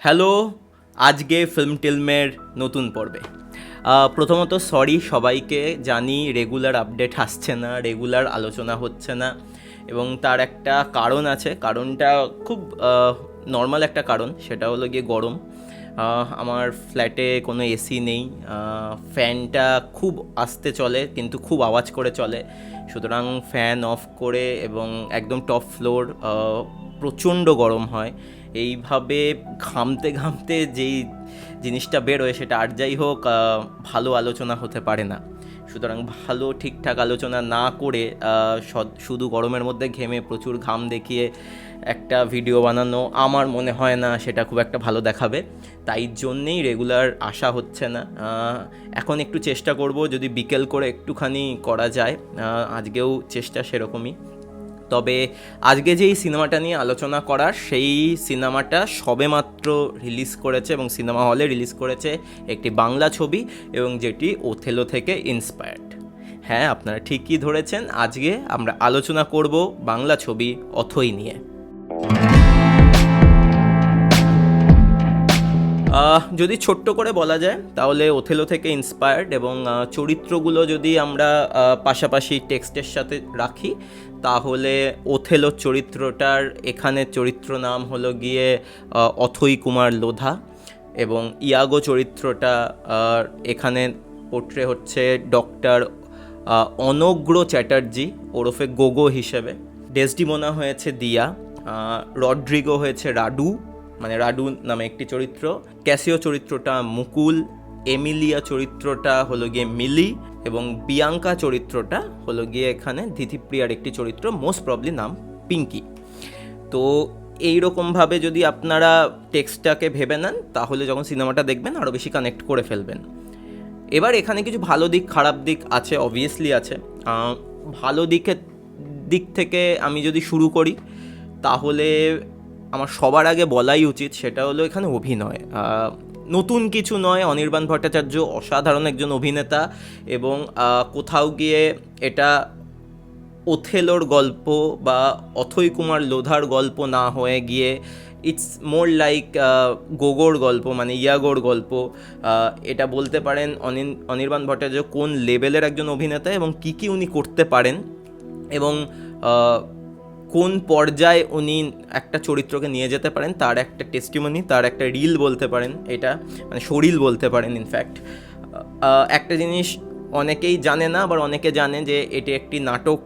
Hello, আজকে film টিলমের নতুন পর্বে। প্রথমত সরি সবাইকে, জানি রেগুলার আপডেট আসছে না রেগুলার আলোচনা হচ্ছে না, এবং তার একটা কারণ আছে। কারণটা খুব নর্মাল একটা কারণ, সেটা হলো গিয়ে গরম। আমার ফ্ল্যাটে কোনো এসি নেই ফ্যানটা খুব আস্তে চলে, কিন্তু খুব আওয়াজ করে চলে। সুতরাং ফ্যান অফ করে এবং একদম টপ ফ্লোর প্রচণ্ড গরম হয়। এইভাবে ঘামতে ঘামতে যেই জিনিসটা বেরোয় সেটা আর যাই হোক ভালো আলোচনা হতে পারে না। সুতরাং ভালো ঠিকঠাক আলোচনা না করে শুধু গরমের মধ্যে ঘেমে প্রচুর ঘাম দেখিয়ে একটা ভিডিও বানানো আমার মনে হয় না সেটা খুব একটা ভালো দেখাবে। তাই জন্যেই রেগুলার আসা হচ্ছে না। এখন একটু চেষ্টা করব যদি বিকেল করে একটুখানি করা যায়। আজকেও চেষ্টা সেরকমই। তবে আজকে যে এই সিনেমাটা নিয়ে আলোচনা করার, সেই সিনেমাটা সবেমাত্র রিলিজ করেছে এবং সিনেমা হলে রিলিজ করেছে একটি বাংলা ছবি এবং যেটি ওথেলো থেকে ইন্সপায়ার্ড হ্যাঁ আপনারা ঠিকই ধরেছেন, আজকে আমরা আলোচনা করব বাংলা ছবি অথই নিয়ে। যদি ছোট্ট করে বলা যায় তাহলে ওথেলো থেকে ইন্সপায়ার্ড এবং চরিত্রগুলো যদি আমরা পাশাপাশি টেক্সটের সাথে রাখি তাহলে ওথেলো চরিত্রটার এখানে চরিত্র নাম হলো গিয়ে আহ, অথৈ কুমার লোধা এবং ইয়াগো চরিত্রটা এখানে পোট্রে হচ্ছে ডক্টর অনগ্র চ্যাটার্জি ওরফে গোগো হিসেবে। ডেসডিমোনা হয়েছে দিয়া রড্রিগো হয়েছে রাডু মানে রাডু নামে একটি চরিত্র। ক্যাসিও চরিত্রটা মুকুল, এমিলিয়া চরিত্রটা হলো গিয়ে মিলি এবং বিয়াঙ্কা চরিত্রটা হলো গিয়ে এখানে দিতিপ্রিয়ার একটি চরিত্র মোস্ট প্রবলি নাম পিঙ্কি। তো এই রকমভাবে যদি আপনারা টেক্সটটাকে ভেবে নেন, তাহলে যখন সিনেমাটা দেখবেন আরও বেশি কানেক্ট করে ফেলবেন। এবার এখানে কিছু ভালো দিক, খারাপ দিক আছে অবভিয়াসলি আছে। ভালো দিকের দিক থেকে আমি যদি শুরু করি, তাহলে আমার সবার আগে বলাই উচিত সেটা হলো এখানে অভিনয়। নতুন কিছু নয়, অনির্বাণ ভট্টাচার্য অসাধারণ একজন অভিনেতা এবং কোথাও গিয়ে এটা ওথেলোর গল্প বা অথৈ কুমার লোধার গল্প না হয়ে গিয়ে ইটস মোর লাইক গোগোর গল্প মানে ইয়াগোর গল্প এটা বলতে পারেন অনির্বাণ ভট্টাচার্য কোন লেভেলের একজন অভিনেতা এবং কী কী উনি করতে পারেন এবং কোন পর্যায়ে উনি একটা চরিত্রকে নিয়ে যেতে পারেন, তার একটা টেস্টিমনি তার একটা রিল বলতে পারেন, এটা মানে শরীর বলতে পারেন ইনফ্যাক্ট একটা জিনিস অনেকেই জানে না, আবার অনেকে জানে যে এটি একটি নাটক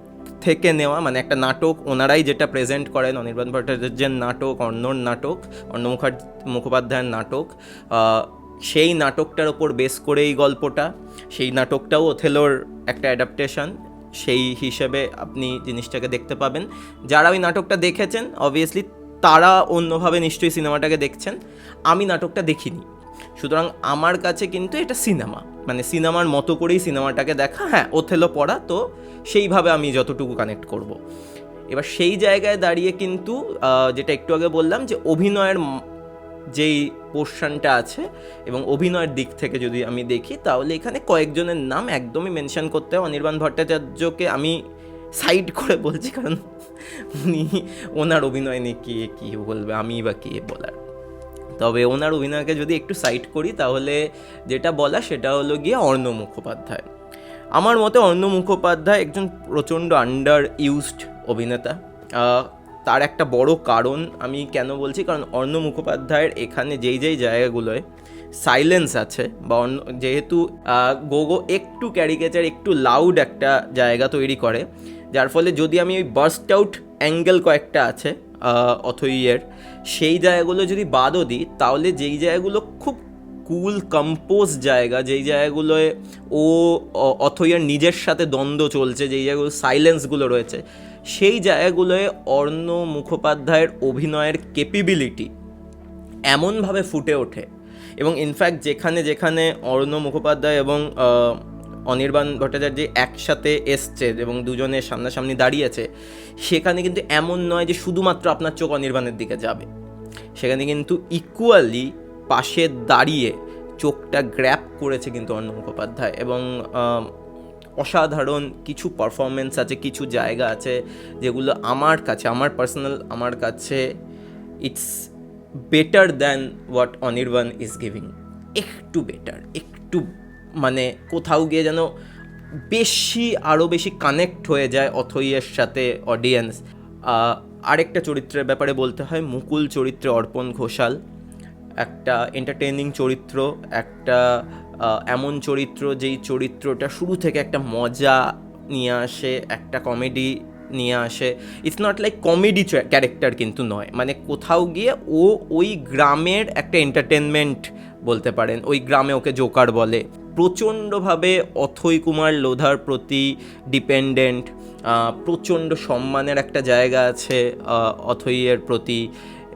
থেকে নেওয়া মানে একটা নাটক ওনারাই যেটা প্রেজেন্ট করেন, অনির্বাণ ভট্টাচার্যের নাটক অর্ণর নাটক অর্ণ মুখার্জ মুখোপাধ্যায়ের নাটক সেই নাটকটার ওপর বেস করে এই গল্পটা, সেই নাটকটাও ওথেলোর একটা অ্যাডাপ্টেশন সেই হিসেবে আপনি জিনিসটাকে দেখতে পাবেন। যারা ওই নাটকটা দেখেছেন অবভিয়াসলি তারা অন্যভাবে নিশ্চয়ই সিনেমাটাকে দেখছেন। আমি নাটকটা দেখিনি। সুতরাং আমার কাছে কিন্তু এটা সিনেমা। মানে সিনেমার মতো করেই সিনেমাটাকে দেখা। হ্যাঁ ওথেলো পড়া, তো সেইভাবে আমি যতটুকু কানেক্ট করব। এবার সেই জায়গায় দাঁড়িয়ে কিন্তু যেটা একটু আগে বললাম যে অভিনয়ের যেই পোর্শনটা আছে এবং অভিনয়ের দিক থেকে যদি আমি দেখি, তাহলে এখানে কয়েকজনের নাম একদমই মেনশন করতে হয়। অনির্বাণ ভট্টাচার্যকে আমি সাইড করে বলছি, কারণ উনি, ওনার অভিনয় নিয়ে কে কী বলবে, আমি বা কে বলার। তবে ওনার অভিনয়কে যদি একটু সাইড করি, তাহলে যেটা বলা সেটা হলো গিয়ে অর্ণ মুখোপাধ্যায়। আমার মতে অর্ণ মুখোপাধ্যায় একজন প্রচণ্ড আন্ডার ইউজড অভিনেতা তার একটা বড় কারণ আমি কেন বলছি? কারণ অর্ণ মুখোপাধ্যায়ের এখানে যেই যেই জায়গাগুলোয় সাইলেন্স আছে বা অন্য, যেহেতু গোগো একটু ক্যারিকেচার একটু লাউড একটা জায়গা তৈরি করে, যার ফলে যদি আমি ওই বার্স্ট আউট অ্যাঙ্গেল কয়েকটা আছে অথইয়ের সেই জায়গাগুলো যদি বাদও দিই, তাহলে যেই জায়গাগুলো খুব কুল কম্পোজ জায়গা, যেই জায়গাগুলোয় ও অথইয়ের নিজের সাথে দ্বন্দ্ব চলছে, যেই জায়গাগুলো সাইলেন্সগুলো রয়েছে সেই জায়গাগুলোয় অর্ণ মুখোপাধ্যায়ের অভিনয়ের কেপিবিলিটি এমনভাবে ফুটে ওঠে। এবং ইনফ্যাক্ট যেখানে যেখানে অর্ণ মুখোপাধ্যায় এবং অনির্বাণ ভট্টাচার্য একসাথে এসছে এবং দুজনে সামনাসামনি দাঁড়িয়েছে সেখানে কিন্তু এমন নয় যে শুধুমাত্র আপনার চোখ অনির্বাণের দিকে যাবে। সেখানে কিন্তু ইকুয়ালি পাশে দাঁড়িয়ে চোখটা গ্র্যাপ করেছে কিন্তু অর্ণ মুখোপাধ্যায় এবং অসাধারণ কিছু পারফরমেন্স আছে, কিছু জায়গা আছে যেগুলো আমার কাছে, আমার পার্সোনাল আমার কাছে it's better than what Anirban is giving একটু বেটার একটু মানে কোথাও গিয়ে যেন বেশি আরও বেশি কানেক্ট হয়ে যায় অথইয়ের সাথে অডিয়েন্স আরেকটা চরিত্রের ব্যাপারে বলতে হয়, মুকুল চরিত্রে অর্পণ ঘোষাল। একটা এন্টারটেইনিং চরিত্র, একটা এমন চরিত্র যেই চরিত্রটা শুরু থেকে একটা মজা নিয়ে আসে একটা কমেডি নিয়ে আসে। It's not like comedy character কিন্তু নয়। মানে কোথাও গিয়ে ও ওই গ্রামের একটা এন্টারটেনমেন্ট বলতে পারেন। ওই গ্রামে ওকে জোকার বলে। প্রচণ্ডভাবে অথৈ কুমার লোধার প্রতি ডিপেন্ডেন্ট প্রচণ্ড সম্মানের একটা জায়গা আছে আহ, অথৈয়ের প্রতি।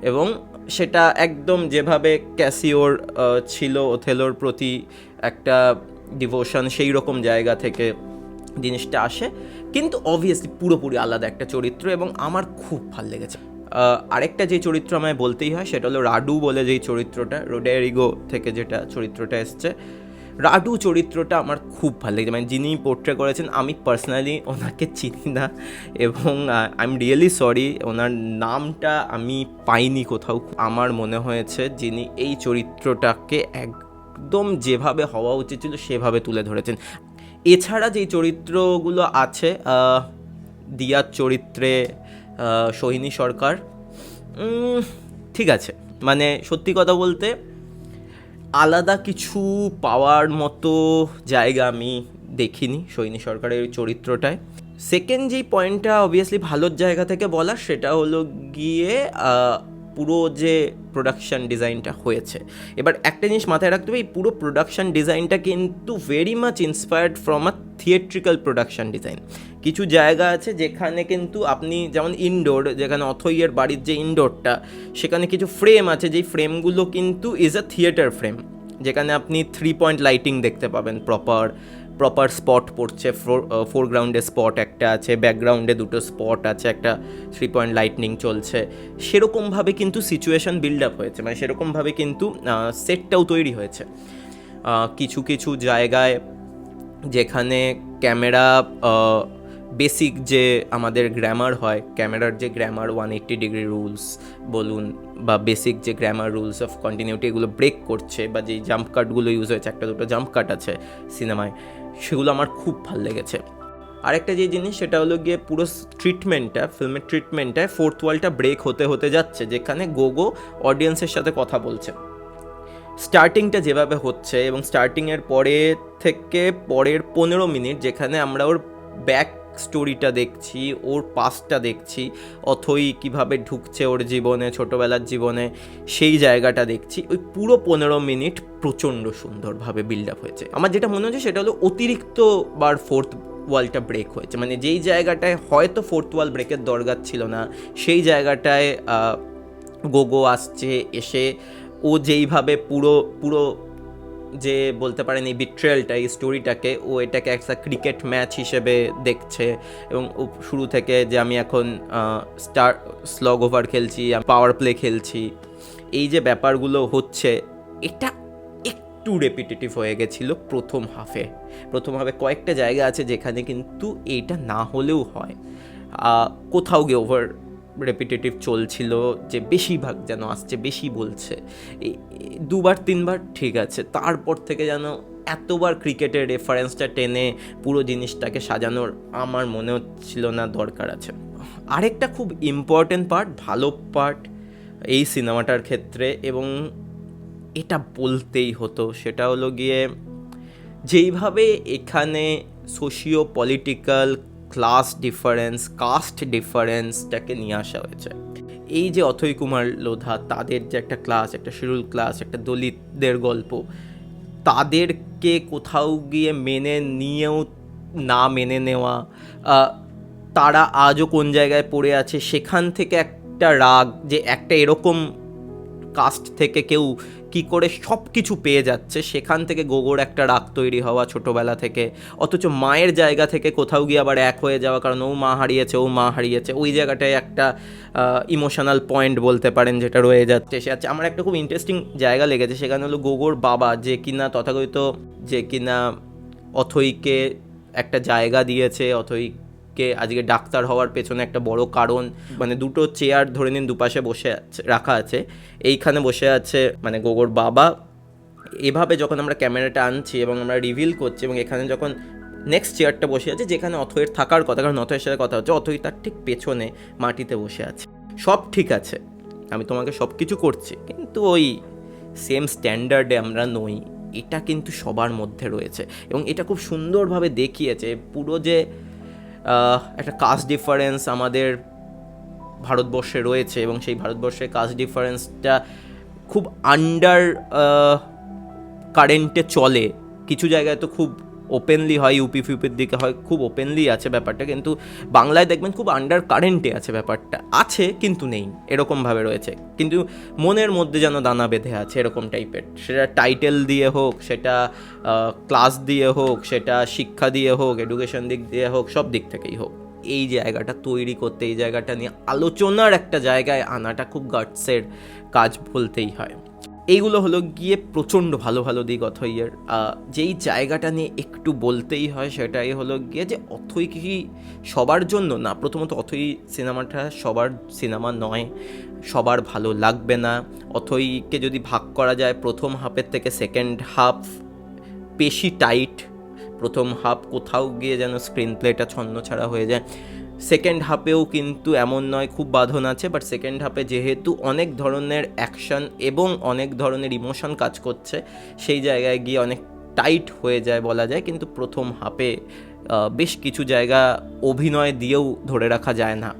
এবং সেটা একদম যেভাবে ক্যাসিওর ছিল ওথেলোর প্রতি একটা ডিভোশন সেই রকম জায়গা থেকে জিনিসটা আসে। কিন্তু অবভিয়াসলি পুরোপুরি আলাদা একটা চরিত্র এবং আমার খুব ভালো লেগেছে। আরেকটা যে চরিত্র আমায় বলতেই হয়, সেটা হলো রাডু বলে যেই চরিত্রটা, রোডেরিগো থেকে যেটা চরিত্রটা এসছে রাডু চরিত্রটা আমার খুব ভালো লেগেছে। মানে যিনি পোর্ট্রে করেছেন, আমি পার্সোনালি ওনাকে চিনি না এবং আই এম রিয়েলি সরি ওনার নামটা আমি পাইনি কোথাও। আমার মনে হয়েছে যিনি এই চরিত্রটাকে একদম যেভাবে হওয়া উচিত ছিল, সেভাবে তুলে ধরেছেন। এছাড়া যেই চরিত্রগুলো আছে দিয়ার চরিত্রে সোহিনী সরকার ঠিক আছে। মানে সত্যি কথা বলতে আলাদা কিছু পাওয়ার মতো জায়গা আমি দেখিনি সৈনী সরকারের চরিত্রটায়। সেকেন্ড যেই পয়েন্টটা অবভিয়াসলি ভালোর জায়গা থেকে বলা সেটা হলো গিয়ে পুরো যে প্রোডাকশন ডিজাইনটা হয়েছে। এবার একটা জিনিস মাথায় রাখতে হবে, এই পুরো প্রোডাকশন ডিজাইনটা কিন্তু very much inspired from a theatrical production design কিছু জায়গা আছে যেখানে কিন্তু আপনি যেমন ইনডোর যেখানে অথইয়ের বাড়ির যে ইনডোরটা সেখানে কিছু ফ্রেম আছে, যেই ফ্রেমগুলো কিন্তু ইজ আ থিয়েটার ফ্রেম যেখানে আপনি থ্রি পয়েন্ট লাইটিং দেখতে পাবেন প্রপার প্রপার স্পট পড়ছে ফোরগ্রাউন্ডে স্পট একটা আছে ব্যাকগ্রাউন্ডে দুটো স্পট আছে, একটা থ্রি পয়েন্ট লাইটনিং চলছে। সেরকমভাবে কিন্তু সিচুয়েশন বিল্ড আপ হয়েছে মানে সেরকমভাবে কিন্তু সেটটাও তৈরি হয়েছে। কিছু কিছু জায়গায় যেখানে ক্যামেরা বেসিক যে আমাদের গ্র্যামার হয়, ক্যামেরার যে grammar one eighty degree rules বলুন বা বেসিক যে গ্র্যামার রুলস অফ কন্টিনিউটি এগুলো ব্রেক করছে বা যেই জাম্প কাটগুলো ইউজ হয়েছে, একটা দুটো জাম্প কাট আছে সিনেমায় সেগুলো আমার খুব ভালো লেগেছে। আরেকটা যে জিনিস সেটা হলো গিয়ে পুরো ট্রিটমেন্টটা ফিল্মের ট্রিটমেন্টটায় ফোর্থ ওয়ালটা ব্রেক হতে হতে যাচ্ছে, যেখানে গোগো অডিয়েন্সের সাথে কথা বলছে। স্টার্টিংটা যেভাবে হচ্ছে এবং স্টার্টিংয়ের পরে থেকে পরের পনেরো মিনিট যেখানে আমরা ওর ব্যাক স্টোরিটা দেখছি, ওর পাস্টটা দেখছি, অথই কীভাবে ঢুকছে ওর জীবনে, ছোটোবেলার জীবনে, সেই জায়গাটা দেখছি। ওই পুরো পনেরো মিনিট প্রচণ্ড সুন্দরভাবে বিল্ড আপ হয়েছে। আমার যেটা মনে হচ্ছে সেটা হলো অতিরিক্ত বার ফোর্থ ওয়ালটা ব্রেক হয়েছে। মানে যেই জায়গাটায় হয়তো ফোর্থ ওয়াল ব্রেকের দরকার ছিল না, সেই জায়গাটায় গোগো আসছে, এসে ও যেইভাবে পুরো পুরো যে বলতে পারেন এই বিট্রেলটা এই স্টোরিটাকে ও এটাকে একটা ক্রিকেট ম্যাচ হিসেবে দেখছে এবং শুরু থেকে যে আমি এখন স্টার স্লগ ওভার খেলছি পাওয়ার প্লে খেলছি, এই যে ব্যাপারগুলো হচ্ছে, এটা একটু রেপিটেটিভ হয়ে গেছিল প্রথম হাফে প্রথম হাফে কয়েকটা জায়গা আছে যেখানে কিন্তু এইটা না হলেও হয়। কোথাও গিয়ে ওভার রেপিটেটিভ চলছিল, যে বেশিরভাগ যেন আসছে, বেশি বলছে। দুবার, তিনবার ঠিক আছে। তারপর থেকে যেন এতবার ক্রিকেটের রেফারেন্সটা টেনে পুরো জিনিসটাকে সাজানোর আমার মনে হচ্ছিল না, দরকার আছে। আরেকটা খুব ইম্পর্টেন্ট পার্ট ভালো পার্ট এই সিনেমাটার ক্ষেত্রে, এবং এটা বলতেই হতো, সেটা হলো গিয়ে যেইভাবে এখানে socio political class difference caste ডিফারেন্সটাকে নিয়ে আসা হয়েছে। এই যে অথৈ কুমার লোধা, তাদের যে একটা ক্লাস একটা শিরুল ক্লাস একটা দলিতদের গল্প, তাদেরকে কোথাও গিয়ে মেনে নিয়েও না মেনে নেওয়া তারা আজও কোন জায়গায় পড়ে আছে, সেখান থেকে একটা রাগ যে একটা এরকম কাস্ট থেকে কেউ কি করে সব কিছু পেয়ে যাচ্ছে, সেখান থেকে গোগোর একটা রাগ তৈরি হওয়া ছোটোবেলা থেকে। অথচ মায়ের জায়গা থেকে কোথাও গিয়ে আবার এক হয়ে যাওয়া, কারণ ও মা হারিয়েছে, ও মা হারিয়েছে, ওই জায়গাটায় একটা ইমোশনাল পয়েন্ট বলতে পারেন যেটা রয়ে যাচ্ছে। সে আছে, আমার একটা খুব ইন্টারেস্টিং জায়গা লেগেছে, সেখানে হলো গোগোর বাবা যে কিনা তথাকথিত যে কিনা অথইকে একটা জায়গা দিয়েছে, অথই অথৈকে আজকে ডাক্তার হওয়ার পেছনে একটা বড় কারণ মানে দুটো চেয়ার ধরে নিন দুপাশে বসে রাখা আছে। এইখানে বসে আছে মানে গোগোর বাবা। এভাবে যখন আমরা ক্যামেরাটা আনছি এবং আমরা রিভিল করছি এবং এখানে যখন নেক্সট চেয়ারটা বসে আছে, যেখানে অথয়ের থাকার কথা, কারণ অথয়ের সাথে কথা হচ্ছে অথই তার ঠিক পেছনে মাটিতে বসে আছে। সব ঠিক আছে। আমি তোমাকে সব কিছু করছি, কিন্তু ওই সেম স্ট্যান্ডার্ডে আমরা নই। এটা কিন্তু সবার মধ্যে রয়েছে। এবং এটা খুব সুন্দরভাবে দেখিয়েছে। পুরো যে একটা কাস্ট ডিফারেন্স আমাদের ভারতবর্ষে রয়েছে এবং সেই ভারতবর্ষের কাস্ট ডিফারেন্সটা খুব আন্ডার কারেন্টে চলে। কিছু জায়গায় তো খুব ওপেনলি হয় ইউপি ফিউপির দিকে হয়, খুব ওপেনলি আছে ব্যাপারটা। কিন্তু বাংলায় দেখবেন খুব আন্ডার কারেন্টে আছে ব্যাপারটা। আছে, কিন্তু নেই এরকমভাবে রয়েছে। কিন্তু মনের মধ্যে যেন দানা বেঁধে আছে এরকম টাইপের সেটা টাইটেল দিয়ে হোক, সেটা ক্লাস দিয়ে হোক, সেটা শিক্ষা দিয়ে হোক এডুকেশন দিক দিয়ে হোক, সব দিক থেকেই হোক। এই জায়গাটা তৈরি করতে, এই জায়গাটা নিয়ে আলোচনার একটা জায়গায় আনাটা খুব গার্ডসের কাজ বলতেই হয়। এইগুলো হলো গিয়ে প্রচণ্ড ভালো ভালো দিক অথইয়ের যেই জায়গাটা নিয়ে একটু বলতেই হয় সেটাই হলো গিয়ে যে অথই কি সবার জন্য, না প্রথমত অথই সিনেমাটা সবার সিনেমা নয়, সবার ভালো লাগবে না। অথইকে যদি ভাগ করা যায় প্রথম হাফের থেকে সেকেন্ড হাফ বেশি টাইট প্রথম হাফ কোথাও গিয়ে যেন স্ক্রিন প্লেটা ছন্ন ছাড়া হয়ে যায়। সেকেন্ড হাফেও কিন্তু এমন নয়, খুব বাঁধন আছে বাট সেকেন্ড হাফে যেহেতু অনেক ধরনের অ্যাকশন এবং অনেক ধরনের ইমোশন কাজ করছে, সেই জায়গায় গিয়ে অনেক টাইট হয়ে যায় বলা যায়, কিন্তু প্রথম হাফে বেশ কিছু জায়গা অভিনয় দিয়েও ধরে রাখা যায় না।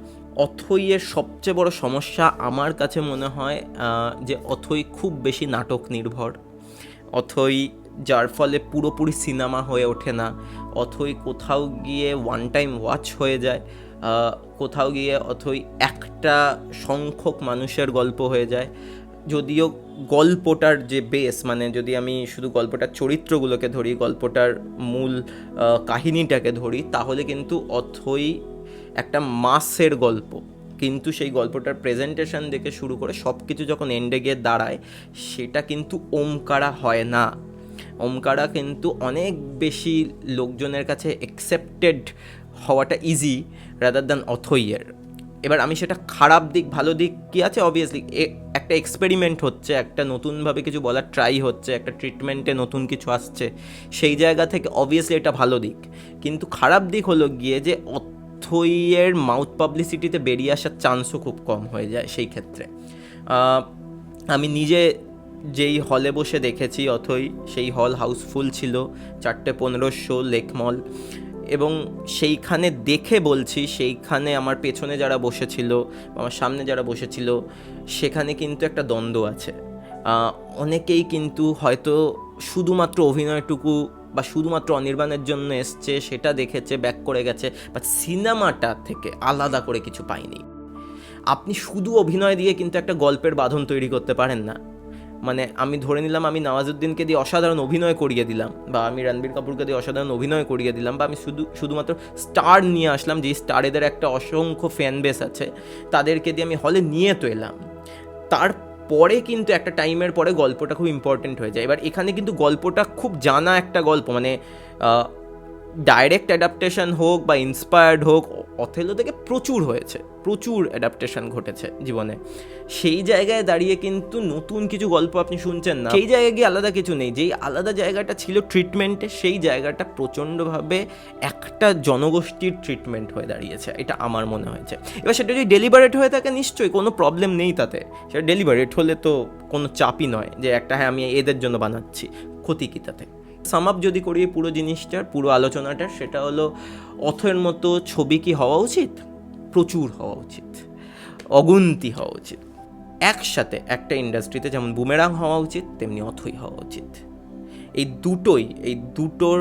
অথইয়ের সবচেয়ে বড় সমস্যা আমার কাছে মনে হয় যে অথই খুব বেশি নাটক নির্ভর। অথই যার ফলে পুরোপুরি সিনেমা হয়ে ওঠে না, অথই কোথাও গিয়ে ওয়ান টাইম ওয়াচ হয়ে যায় কোথাও গিয়ে অথই একটা সংখ্যক মানুষের গল্প হয়ে যায়। যদিও গল্পটার যে বেস মানে যদি আমি শুধু গল্পটার চরিত্রগুলোকে ধরি, গল্পটার মূল কাহিনীটাকে ধরি, তাহলে কিন্তু অথই একটা মাসের গল্প। কিন্তু সেই গল্পটার প্রেজেন্টেশন দেখে শুরু করে সব কিছু যখন এন্ডে গিয়ে দাঁড়ায়, সেটা কিন্তু ওমকারা হয় না। ওমকারা কিন্তু অনেক বেশি লোকজনের কাছে অ্যাকসেপ্টেড হওয়াটা ইজি রাদার দ্যান অথইয়ের। এবার আমি সেটা খারাপ দিক, ভালো দিক কী আছে? অবভিয়াসলি একটা এক্সপেরিমেন্ট হচ্ছে, একটা নতুনভাবে কিছু বলার ট্রাই হচ্ছে, একটা ট্রিটমেন্টে নতুন কিছু আসছে, সেই জায়গা থেকে অবভিয়াসলি এটা ভালো দিক। কিন্তু খারাপ দিক হলো গিয়ে যে অথইয়ের মাউথ পাবলিসিটিতে বেরিয়ে আসার চান্সও খুব কম হয়ে যায় সেই ক্ষেত্রে। আমি নিজে যেই হলে বসে দেখেছি অথই, সেই হল হাউসফুল ছিল, চারটে পনেরো শো লেকমল এবং সেইখানে দেখে বলছি, সেইখানে আমার পেছনে যারা বসেছিল, আমার সামনে যারা বসেছিল, সেখানে কিন্তু একটা দ্বন্দ্ব আছে। অনেকেই কিন্তু হয়তো শুধুমাত্র অভিনয়টুকু বা শুধুমাত্র অনির্বাণের জন্য এসছে, সেটা দেখেছে ব্যাক করে গেছে বাট সিনেমাটা থেকে আলাদা করে কিছু পাইনি। আপনি শুধু অভিনয় দিয়ে কিন্তু একটা গল্পের বাঁধন তৈরি করতে পারেন না। মানে আমি ধরে নিলাম আমি নওয়াজুদ্দিনকে দিয়ে অসাধারণ অভিনয় করিয়ে দিলাম, বা আমি রণবীর কাপুরকে দিয়ে অসাধারণ অভিনয় করিয়ে দিলাম, বা আমি শুধু, শুধুমাত্র স্টার নিয়ে আসলাম যেই স্টারেদের একটা অসংখ্য ফ্যান বেস আছে, তাদেরকে দিয়ে আমি হলে নিয়ে তো এলাম। তারপরে কিন্তু একটা টাইমের পরে গল্পটা খুব ইম্পর্টেন্ট হয়ে যায়। এবার এখানে কিন্তু গল্পটা খুব জানা একটা গল্প মানে ডাইরেক্ট অ্যাডাপ্টেশন হোক বা ইন্সপায়ার্ড হোক, অথেলো থেকে প্রচুর হয়েছে, প্রচুর অ্যাডাপ্টেশন ঘটেছে জীবনে। সেই জায়গায় দাঁড়িয়ে কিন্তু নতুন কিছু গল্প আপনি শুনছেন না। সেই জায়গায় গিয়ে আলাদা কিছু নেই। যেই আলাদা জায়গাটা ছিল ট্রিটমেন্টে সেই জায়গাটা প্রচণ্ডভাবে একটা জনগোষ্ঠীর ট্রিটমেন্ট হয়ে দাঁড়িয়েছে, এটা আমার মনে হয়েছে। এবার সেটা যদি ডেলিভারেট হয়ে থাকে, নিশ্চয়ই কোনো প্রবলেম নেই তাতে। সেটা ডেলিভারেট হলে তো কোনো চাপই নয় যে একটা হ্যাঁ আমি এদের জন্য বানাচ্ছি। ক্ষতি কী তাতে? সাম আপ যদি করি পুরো জিনিসটার, পুরো আলোচনাটার, সেটা হলো অথের মতো ছবি কি হওয়া উচিত? প্রচুর হওয়া উচিত। অগুন্তি হওয়া উচিত। একসাথে একটা ইন্ডাস্ট্রিতে যেমন বুমেরাং হওয়া উচিত, তেমনি অথই হওয়া উচিত। এই দুটোই, এই দুটোর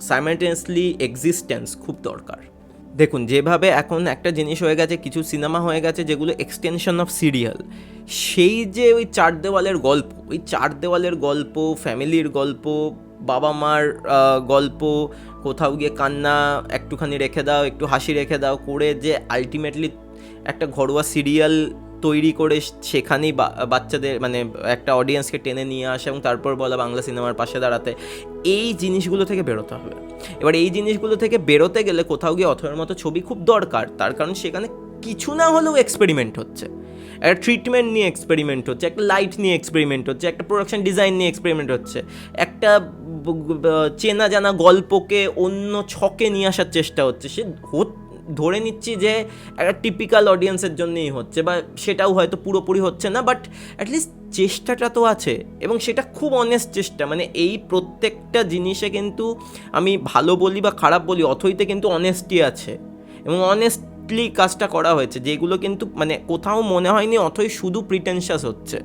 সাইমালটেনিয়াসলি এক্সিস্টেন্স খুব দরকার। দেখুন, যেভাবে এখন একটা জিনিস হয়ে গেছে, কিছু সিনেমা হয়ে গেছে, যেগুলো এক্সটেনশন অফ সিরিয়াল সেই যে ওই চার দেওয়ালের গল্প, ওই চার দেওয়ালের গল্প ফ্যামিলির গল্প বাবা মার গল্প, কোথাও গিয়ে কান্না, একটুখানি রেখে দাও, একটু হাসি রেখে দাও, করে যে আলটিমেটলি একটা ঘরোয়া সিরিয়াল তৈরি করে সেখানেই বাচ্চাদের মানে একটা অডিয়েন্সকে টেনে নিয়ে আসা এবং তারপর বলা বাংলা সিনেমার পাশে দাঁড়াতে। এই জিনিসগুলো থেকে বেরোতে হবে। এবার এই জিনিসগুলো থেকে বেরোতে গেলে কোথাও গিয়ে অথরের মতো ছবি খুব দরকার। তার কারণ সেখানে কিছু না হলেও এক্সপেরিমেন্ট হচ্ছে। একটা ট্রিটমেন্ট নিয়ে এক্সপেরিমেন্ট হচ্ছে, একটা লাইট নিয়ে এক্সপেরিমেন্ট হচ্ছে, একটা প্রোডাকশন ডিজাইন নিয়ে এক্সপেরিমেন্ট হচ্ছে, একটা চেনা জানা গল্পকে অন্য ছকে নিয়ে আসার চেষ্টা হচ্ছে। সে ধরে নিচ্ছি যে একটা টিপিক্যাল অডিয়েন্সের জন্যই হচ্ছে বা সেটাও হয়তো পুরোপুরি হচ্ছে না বাট অ্যাটলিস্ট চেষ্টাটা তো আছে এবং সেটা খুব অনেস্ট চেষ্টা। মানে এই প্রত্যেকটা জিনিসে কিন্তু আমি ভালো বলি বা খারাপ বলি, অথইতে কিন্তু অনেস্টি আছে। এবং অনেস্টলি কাজটা করা হয়েছে, যেগুলো কিন্তু মানে কোথাও মনে হয়নি, অথই শুধু প্রিটেনশাস হচ্ছে।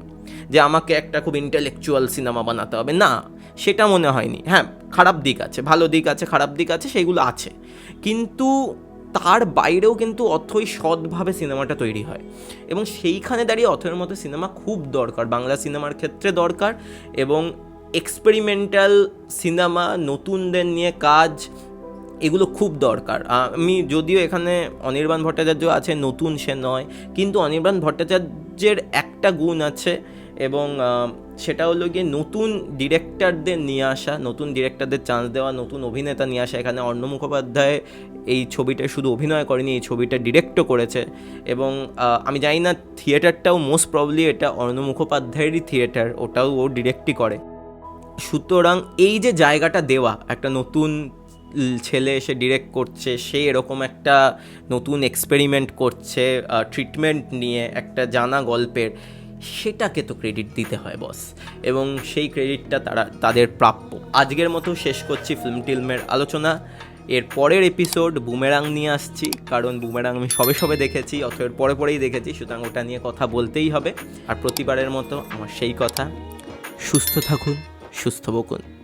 যে আমাকে একটা খুব ইন্টেলেকচুয়াল সিনেমা বানাতে হবে। না সেটা মনে হয়নি। হ্যাঁ খারাপ দিক আছে, ভালো দিক আছে, খারাপ দিক আছে, সেগুলো আছে। কিন্তু তার বাইরেও কিন্তু অথই সৎভাবে সিনেমাটা তৈরি হয়। এবং সেইখানে দাঁড়িয়ে অথয়ের মতো সিনেমা খুব দরকার। বাংলা সিনেমার ক্ষেত্রে দরকার এবং এক্সপেরিমেন্টাল সিনেমা, নতুনদের নিয়ে কাজ, এগুলো খুব দরকার। আমি যদিও এখানে অনির্বাণ ভট্টাচার্য আছে, নতুন সে নয়, কিন্তু অনির্বাণ ভট্টাচার্যের একটা গুণ আছে এবং সেটা হলো গিয়ে নতুন ডিরেক্টরদের নিয়ে আসা, নতুন ডিরেক্টরদের চান্স দেওয়া, নতুন অভিনেতা নিয়ে আসা। এখানে অর্ণ মুখোপাধ্যায় এই ছবিটা শুধু অভিনয় করেনি, এই ছবিটা ডিরেক্টও করেছে। এবং আমি জানি না থিয়েটারটাও মোস্ট প্রবলি এটা অর্ণ মুখোপাধ্যায়েরই থিয়েটার ওটাও ও ডিরেক্টই করে। সুতরাং এই যে জায়গাটা দেওয়া, একটা নতুন ছেলে এসে ডিরেক্ট করছে, সে এরকম একটা নতুন এক্সপেরিমেন্ট করছে ট্রিটমেন্ট নিয়ে একটা জানা গল্পের সেটাকে তো ক্রেডিট দিতে হয় বস এবং সেই ক্রেডিটটা তারা, তাদের প্রাপ্য। আজকের মতো শেষ করছি ফিল্ম টিলমের আলোচনা। এর পরের এপিসোড বুমেরাং নিয়ে আসছি, কারণ বুমেরাং আমি সবে সবে দেখেছি অথবা এর পরে পরেই দেখেছি, সুতরাং ওটা নিয়ে কথা বলতেই হবে। আর প্রতিবারের মতো আমার সেই কথা। সুস্থ থাকুন, সুস্থ বকুন।